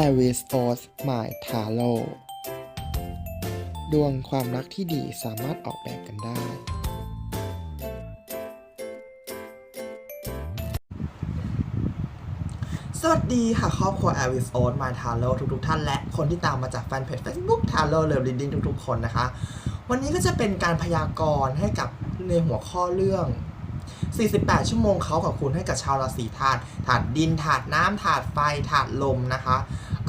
a r i s o s My Taro ดวงความรักที่ดีสามารถออกแบบกันได้ สวัสดีค่ะ ครอบครัว a v i s o n My t a r o ทุกๆท่านและคนที่ตามมาจากแฟนเพจ Facebook t a r o Love Reading ทุกๆคนนะคะ วันนี้ก็จะเป็นการพยากรณ์ให้กับในหัวข้อเรื่อง 48 ชั่วโมงเขากับคุณให้กับชาวราศีธาตุธาตุดินธาตุน้ำธาตุไฟธาตุลมนะคะ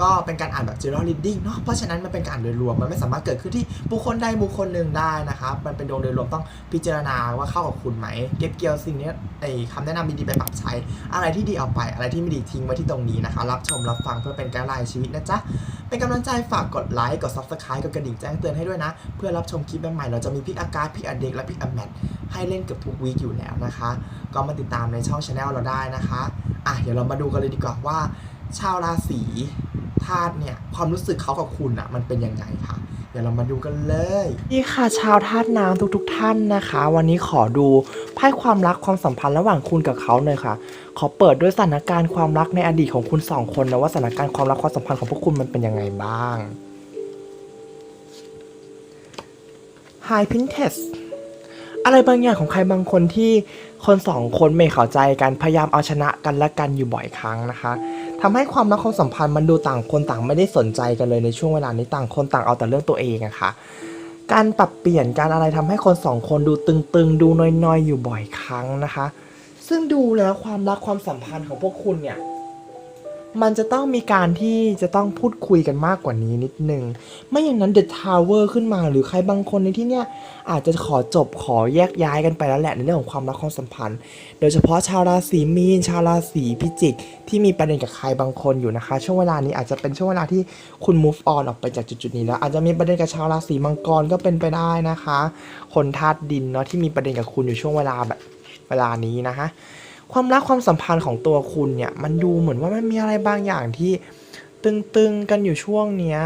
ก็เป็นการอ่านแบบ general reading เนาะเพราะฉะนั้นมันเป็นการอ่านโดยรวมมันไม่สามารถเกิดขึ้นที่บุคคลใดบุคคลหนึ่งได้นะคะมันเป็นดวงโดยรวมต้องพิจารณาว่าเข้ากับคุณไหม เก็บเกี่ยวสิ่งนี้ไอ้คำแนะนำดีๆไปปรับใช้ อะไรที่ดีเอาไป อะไรที่ไม่ดีทิ้งไว้ที่ตรงนี้นะคะ รับชมรับฟังเพื่อเป็นการไลน์ชีวิตนะจ๊ะเป็นกำลังใจฝากกดไลค์กด subscribe กดกระดิ่งแจ้งเตือนให้ด้วยนะ เพื่อรับชมคลิปใหม่ๆเราจะมีพิกอากาศพิกอเด็กและพิกอแมท ให้เล่นเกือบทุกวีคอยู่แล้วนะคะ ก็มาติดตามในช่องช anel เราได้นะคะอะเดี๋ยวเรามาดูกันเลยดีกว่าว่า ชาวราศีธาตุเนี่ยความรู้สึกเขากับคุณอะมันเป็นยังไงค่ะเดี๋ยวเรามาดูกันเลยนี่ค่ะชาวธาตุน้ำทุกๆทท่านนะคะ วันนี้ขอดูไพ่ความรักความสัมพันธ์ระหว่างคุณกับเขาหน่อยค่ะ ขอเปิดด้วยสถานการณ์ความรักในอดีตของคุณสองคนนะว่าสถานการณ์ความรักความสัมพันธ์ของพวกคุณมันเป็นยังไงบ้าง High Princess อะไรบางอย่างของใครบางคนที่คนสองคนไม่เข้าใจกันพยายามเอาชนะกันและกันอยู่บ่อยครั้งนะคะทำให้ความรักความสัมพันธ์มันดูต่างคนต่างไม่ได้สนใจกันเลยในช่วงเวลานี้ต่างคนต่างเอาแต่เรื่องตัวเองอะค่ะการปรับเปลี่ยนการอะไรทำให้คนสองคนดูตึงๆ ดูน้อยๆ อยู่บ่อยครั้งนะคะ ซึ่งดูแล้วความรักความสัมพันธ์ของพวกคุณเนี่ย มันจะต้องมีการที่จะต้องพูดคุยกันมากกว่านี้นิดนึง ไม่อย่างนั้นเดอะทาวเวอร์ขึ้นมาหรือใครบางคนในที่เนี้ยอาจจะขอจบขอแยกย้ายกันไปแล้วแหละในเรื่องของความรักความสัมพันธ์ โดยเฉพาะชาวราศีมีน ชาวราศีพิจิก ที่มีประเด็นกับใครบางคนอยู่นะคะ ช่วงเวลานี้อาจจะเป็นช่วงเวลาที่คุณ move on ออกไปจากจุดๆนี้แล้ว อาจจะมีประเด็นกับชาวราศีมังกรก็เป็นไปได้นะคะ คนธาตุดินเนาะที่มีประเด็นกับคุณอยู่ช่วงเวลาแบบเวลานี้นะคะ ความรักความสัมพันธ์ของตัวคุณเนี่ย มันดูเหมือนว่ามันมีอะไรบางอย่างที่ตึงๆกันอยู่ช่วงเนี้ย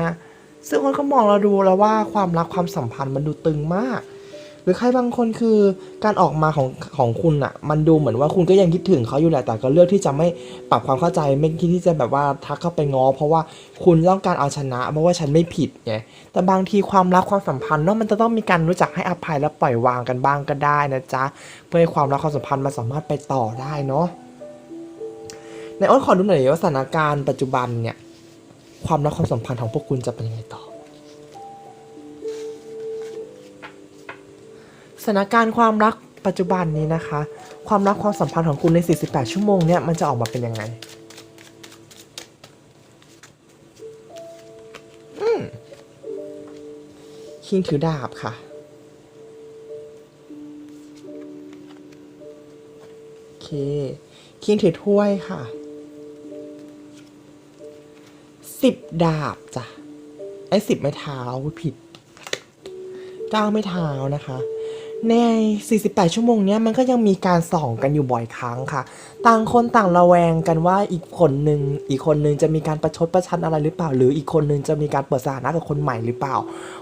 ซึ่งคนก็มองเราดูแล้วว่าความรักความสัมพันธ์มันดูตึงมาก รือใครบางคนคือการออกมาของของคุณอะมันดูเหมือนว่าคุณก็ยังคิดถึงเขาอยู่แหละแต่ก็เลือกที่จะไม่ปรับความเข้าใจไม่คิดที่จะแบบว่าทักเข้าไปง้อเพราะว่าคุณต้องการเอาชนะ เพราะว่าฉันไม่ผิดไงแต่บางทีความรักความสัมพันธ์เนาะมันจะต้องมีการรู้จักให้อภัยและปล่อยวางกันบ้างก็ได้นะจ๊ะเพื่อให้ความรักความสัมพันธ์มันสามารถไปต่อได้เนาะในอ้นขอดูหน่อยว่าสถานการณ์ปัจจุบันเนี่ยความรักความสัมพันธ์ของพวกคุณจะเป็นยังไงต่อ ถานการณ์ความรักปัจจุบันนี้นะคะ ความรักความสัมพันธ์ของคุณใน 48 ชั่วโมงเนี่ยมันจะออกมาเป็นยังไงอืมคิงถือดาบค่ะ โอเค คิงถือถ้วยค่ะ สิบดาบจ้ะ ไอ้สิบไม้เท้าผิด เก้าไม้เท้านะคะ ใน 48 ชั่วโมงเนี้ยมันก็ยังมีการส่องกันอยู่บ่อยครั้งค่ะ ต่างคนต่างระแวงกันว่าอีกคนหนึ่งอีกคนหนึ่งจะมีการประชดประชันอะไรหรือเปล่า หรืออีกคนหนึ่งจะมีการเปิดสถานะกับคนใหม่หรือเปล่า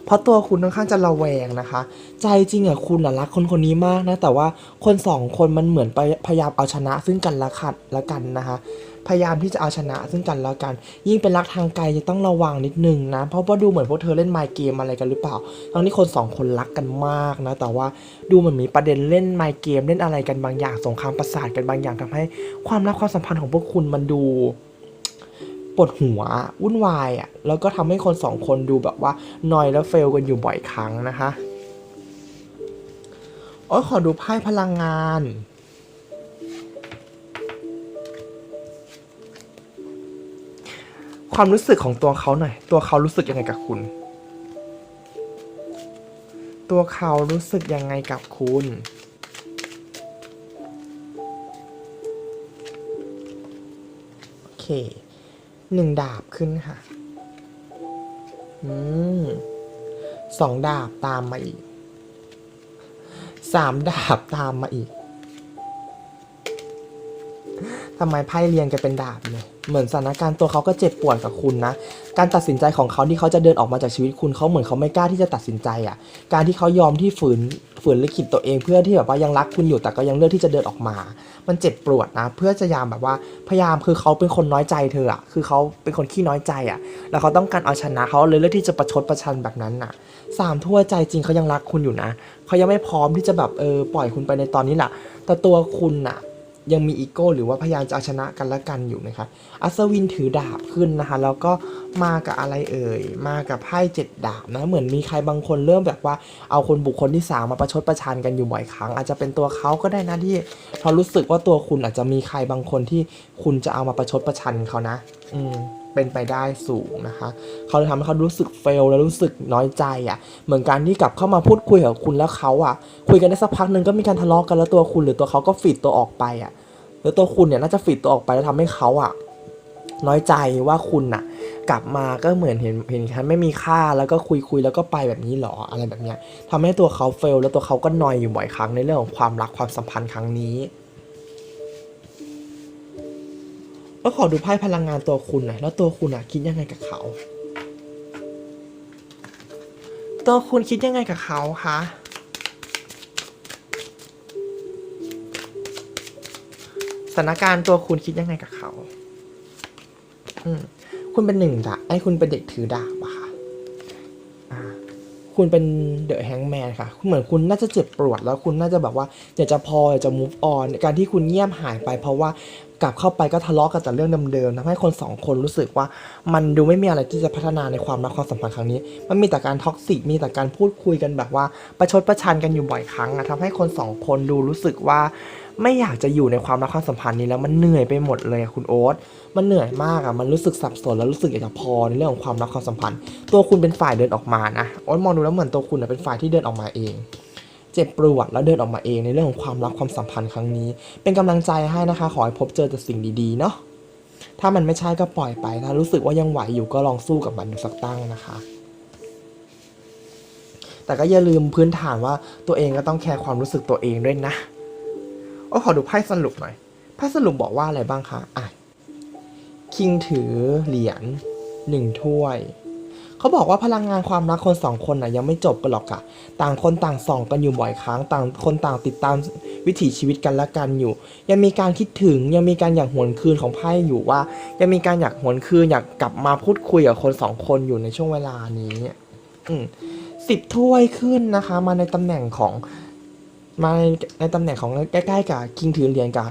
เพราะตัวคุณค่อนข้างจะระแวงนะคะ ใจจริงอะคุณอะรักคนคนนี้มากนะ แต่ว่าคนสองคนมันเหมือนไปพยายามเอาชนะซึ่งกันและขัดละกันนะคะ พยายามที่จะเอาชนะซึ่งกันและกัน ยิ่งเป็นรักทางไกลจะต้องระวังนิดนึงนะ เพราะว่าดูเหมือนพวกเธอเล่นไมค์เกมอะไรกันหรือเปล่า ทั้งที่คนสองคนรักกันมากนะ แต่ว่าดูเหมือนมีประเด็นเล่นไมค์เกมเล่นอะไรกันบางอย่าง สงครามประสาทกันบางอย่างทำให้ ความรักความสัมพันธ์ของพวกคุณมันดูปวดหัววุ่นวายอะ แล้วก็ทำให้คนสองคนดูแบบว่านอยแล้วเฟลกันอยู่บ่อยครั้งนะคะอ้ยขอดูไพ่พลังงาน ความรู้สึกของตัวเขาหน่อย ตัวเขารู้สึกยังไงกับคุณ ตัวเขารู้สึกยังไงกับคุณ โอเค หนึ่งดาบขึ้นค่ะ อืม สองดาบตามมาอีก สามดาบตามมาอีก ทำไมไพ่เรียงกันเป็นดาบเลยเหมือนสถานการณ์ตัวเขาก็เจ็บปวดกับคุณนะ การตัดสินใจของเขาที่เขาจะเดินออกมาจากชีวิตคุณเขาเหมือนเขาไม่กล้าที่จะตัดสินใจอะ การที่เขายอมที่ฝืนฝืนลิขิตตัวเองเพื่อที่แบบว่ายังรักคุณอยู่แต่ก็ยังเลือกที่จะเดินออกมา มันเจ็บปวดนะ เพื่อจะยามแบบว่าพยายามคือเขาเป็นคนน้อยใจเธออะคือเขาเป็นคนขี้น้อยใจอะ แล้วเขาต้องการเอาชนะเขาเลยเลือกที่จะประชดประชันแบบนั้นน่ะสามทั่วใจจริงเขายังรักคุณอยู่นะเขายังไม่พร้อมที่จะแบบเออปล่อยคุณไปในตอนนี้แหละแต่ตัวคุณน่ะ ยังมีอีโก้หรือว่าพยายามจะเอาชนะกันและกันอยู่นะคะอัศวินถือดาบขึ้นนะคะแล้วก็มากับอะไรเอ่ยมากับไพ่เจ็ดดาบนะเหมือนมีใครบางคนเริ่มแบบว่าเอาคนบุคคลที่สามมาประชดประชันกันอยู่บ่อยครั้ง อาจจะเป็นตัวเขาก็ได้นะที่พอรู้สึกว่าตัวคุณอาจจะมีใครบางคนที่คุณจะเอามาประชดประชันเขานะ อืม เป็นไปได้สูงนะคะ เขาเลยทำให้เขารู้สึกเฟลและรู้สึกน้อยใจอะ่ะ เหมือนการที่กลับเข้ามาพูดคุยกับคุณแล้วเขาอะ คุยกันได้สักพักหนึ่งก็มีการทะเลาะกันแล้วตัวคุณหรือตัวเขาก็ฝีดตัวออกไปอะ แล้วตัวคุณเนี่ยน่าจะฝีดตัวออกไปแล้วทำให้เขาอะ น้อยใจว่าคุณน่ะ กลับมาก็เหมือนเห็นเห็นฉันไม่มีค่าแล้วก็คุยคุยแล้วก็ไปแบบนี้หรออะไรแบบเนี้ยทำให้ตัวเขาเฟลแล้วตัวเขาก็นอยอยู่บ่อยครั้งในเรื่องของความรักความสัมพันธ์ครั้งนี้ ก็ขอดูไพ่พลังงานตัวคุณหน่อยแล้วตัวคุณอะคิดยังไงกับเขา ตัวคุณคิดยังไงกับเขาคะสถานการณ์ตัวคุณคิดยังไงกับเขา อืมคุณเป็นหนึ่งดาบไอ้คุณเป็นเด็กถือดาบ คุณเป็นเดอะแฮงแมนค่ะ เหมือนคุณน่าจะเจ็บปวดแล้วคุณน่าจะแบบว่าอยากจะพออยากจะ move on การที่คุณเงียบหายไป เพราะว่ากลับเข้าไปก็ทะเลาะกันแต่เรื่องเดิมๆทำให้คนสองคนรู้สึกว่ามันดูไม่มีอะไรที่จะพัฒนาในความรักความสัมพันธ์ครั้งนี้ มันมีแต่การท็อกซิกมีแต่การพูดคุยกันแบบว่าประชดประชันกันอยู่บ่อยครั้งอะทำให้คนสองคนดูรู้สึกว่า ไม่อยากจะอยู่ในความรักความสัมพันธ์นี้แล้วมันเหนื่อยไปหมดเลยคุณโอ๊ตมันเหนื่อยมากอะมันรู้สึกสับสนแล้วรู้สึกอยากจะพอในเรื่องของความรักความสัมพันธ์ ตัวคุณเป็นฝ่ายเดินออกมานะโอ๊ตมองดูแล้วเหมือนตัวคุณเป็นฝ่ายที่เดินออกมาเองเจ็บปวดแล้วเดินออกมาเองในเรื่องของความรักความสัมพันธ์ครั้งนี้ เป็นกำลังใจให้นะคะ ขอให้พบเจอแต่สิ่งดีๆเนาะถ้ามันไม่ใช่ก็ปล่อยไป ถ้ารู้สึกว่ายังไหวอยู่ก็ลองสู้กับมันดูสักตั้งนะคะ แต่ก็อย่าลืมพื้นฐานว่าตัวเองก็ต้องแคร์ความรู้สึกตัวเองด้วยนะ โอ้ขอดูไพ่สรุปหน่อยไพ่สรุปบอกว่าอะไรบ้างคะอะคิงถือเหรียญหนึ่งถ้วย เขาบอกว่าพลังงานความรักคนสองคนน่ะยังไม่จบกันหรอกอะต่างคนต่างส่องกันอยู่บ่อยครั้ง ต่างคนต่างติดตามวิถีชีวิตกันและกันอยู่ ยังมีการคิดถึงยังมีการอยากหวนคืนของไพ่อยู่ว่า ยังมีการอยากหวนคืนอยากกลับมาพูดคุยกับคนสองคนอยู่ในช่วงเวลานี้ อืมสิบถ้วยขึ้นนะคะ มาในตำแหน่งของ มาในในตำแหน่งของใกล้ๆกับคิงถือเหรียญกับ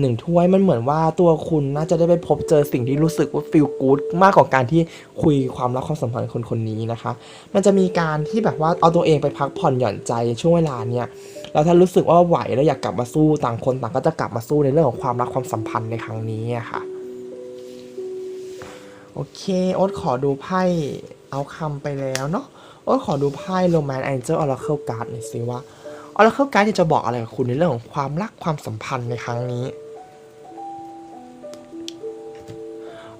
หนึ่งถ้วยมันเหมือนว่าตัวคุณน่าจะได้ไปพบเจอสิ่งที่รู้สึกว่าฟีลกู๊ดมากกว่าการที่คุยความรักความสัมพันธ์คนคนนี้นะคะ มันจะมีการที่แบบว่าเอาตัวเองไปพักผ่อนหย่อนใจช่วงเวลาเนี้ยแล้วถ้ารู้สึกว่าไหวแล้วอยากกลับมาสู้ต่างคนต่างก็จะกลับมาสู้ในเรื่องของความรักความสัมพันธ์ในครั้งนี้อะค่ะโอเคโอ๊ตขอดูไพ่เอาคำไปแล้วเนาะโอ๊ตขอดูไพ่ Roman Angel Oracle Card หน่อยสิว่า Oracle Card จะบอกอะไรกับคุณในเรื่องของความรักความสัมพันธ์ในครั้งนี้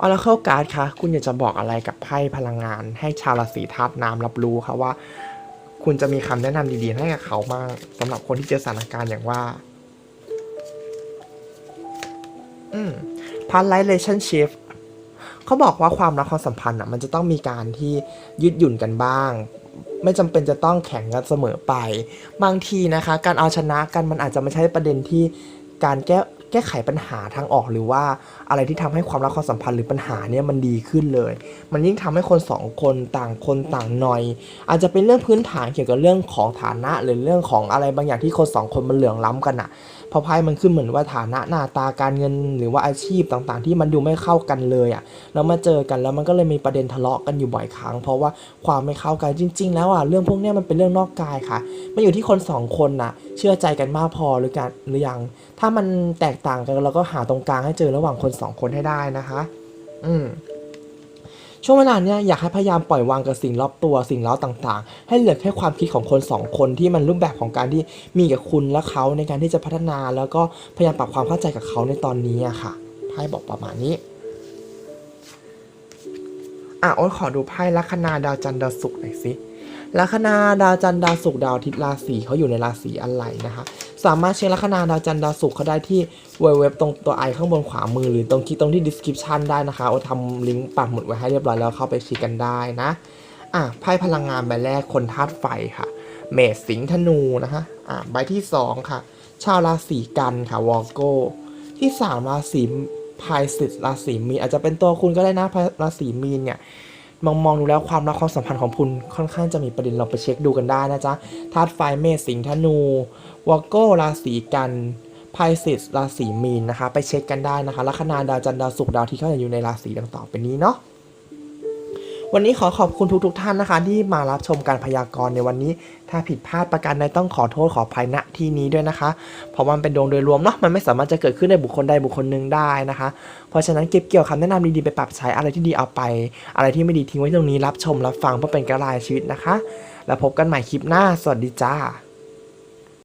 Oracle Card คะคุณอยากจะบอกอะไรกับไพ่พลังงาน ให้ชาวราศีธาตุน้ำรับรู้คะว่า คุณจะมีคำแนะนำดีๆให้กับเขาบ้างสำหรับคนที่เจอสถานการณ์อย่างว่า อืมพาร์ทไลท์เลชั่นชิฟเขาบอกว่าความรักความสัมพันธ์อะมันจะต้องมีการที่ยืดหยุ่นกันบ้าง ไม่จำเป็นจะต้องแข่งกันเสมอไป บางทีนะคะ การเอาชนะกันมันอาจจะไม่ใช่ประเด็นที่การแก้แก้ไขปัญหาทางออกหรือว่าอะไรที่ทำให้ความรักความสัมพันธ์หรือปัญหาเนี่ยมันดีขึ้นเลย มันยิ่งทำให้คนสองคนต่างคนต่างหน่อย อาจจะเป็นเรื่องพื้นฐานเกี่ยวกับเรื่องของฐานะ หรือเรื่องของอะไรบางอย่างที่คนสองคนมันเหลื่อมล้ำกันอะ พอไพ่มันขึ้นเหมือนว่าฐานะหน้าตาการเงินหรือว่าอาชีพต่างๆ ที่มันดูไม่เข้ากันเลยอะแล้วมาเจอกันแล้วมันก็เลยมีประเด็นทะเลาะกันอยู่บ่อยครั้ง เพราะว่าความไม่เข้ากันจริง ๆ แล้วอะเรื่องพวกนี้มันเป็นเรื่องนอกกายค่ะมันอยู่ที่คนสองคนน่ะเชื่อใจกันมากพอหรือกันหรือยังถ้ามันแตกต่างกันเราก็หาตรงกลางให้เจอระหว่างคนสองคนให้ได้นะคะ อืม ช่วงเวลาเนี้ยอยากให้พยายามปล่อยวางกับสิ่งรอบตัวสิ่งเล้าต่างๆ ให้เหลือแค่ความคิดของคนสองคนที่มันรูปแบบของการที่มีกับคุณและเขาในการที่จะพัฒนา แล้วก็พยายามปรับความเข้าใจกับเขาในตอนนี้อะค่ะไพ่บอกประมาณนี้อะโอ๊ตขอดูไพ่ลัคนาดาวจันทร์ดาวศุกร์หน่อยสิ ลัคนาดาวจันทร์ดาวศุกร์ดาวอาทิตย์ราศีเขาอยู่ในราศีอะไรนะคะ สามารถเช็คลัคนาดาวจันทร์ดาวศุกร์เขาได้ที่เว็บตรงตัวไอข้างบนขวามือหรือตรงที่ตรงที่ description ได้นะคะโอทำลิงก์ปักหมุดไว้ให้เรียบร้อยแล้วเข้าไปเช็คกันได้นะอะไพ่พลังงานใบแรกคนธาตุไฟค่ะ เมษสิงห์ธนูนะคะอะใบที่สองค่ะ ชาวราศีกันค่ะวอลโก้ที่สามราศีพายสิตราศีมีนอาจจะเป็นตัวคุณก็ได้นะพายราศีมีนเนี่ย มองมองดูแล้วความรักความสัมพันธ์ของคุณค่อนข้างจะมีประเด็นเราไปเช็คดูกันได้นะจ๊ะธาตุไฟเมษสิงห์ธนูวอลโกราศีกันไพายสิตราศีมีนนะคะ ไปเช็คกันได้นะคะลัคนาดาวจันทร์ดาวศุกร์ดาวที่เข้าอยู่ในราศีดังต่อไปนี้เนาะ วันนี้ขอขอบคุณทุกๆทท่านนะคะ ที่มารับชมการพยากรณ์ในวันนี้ ถ้าผิดพลาดประการใดต้องขอโทษขออภัยณที่นี้ด้วยนะคะ เพราะมันเป็นดวงโดยรวมเนาะมันไม่สามารถจะเกิดขึ้นในบุคคลใดบุคคลหนึ่งได้นะคะ เพราะฉะนั้นเก็บเกี่ยวคำแนะนำดีๆไปปรับใช้อะไรที่ดีเอาไป อะไรที่ไม่ดีทิ้งไว้ตรงนี้รับชมรับฟังเพื่อเป็นกระลายชีวิตนะคะ แล้วพบกันใหม่คลิปหน้าสวัสดีจ้า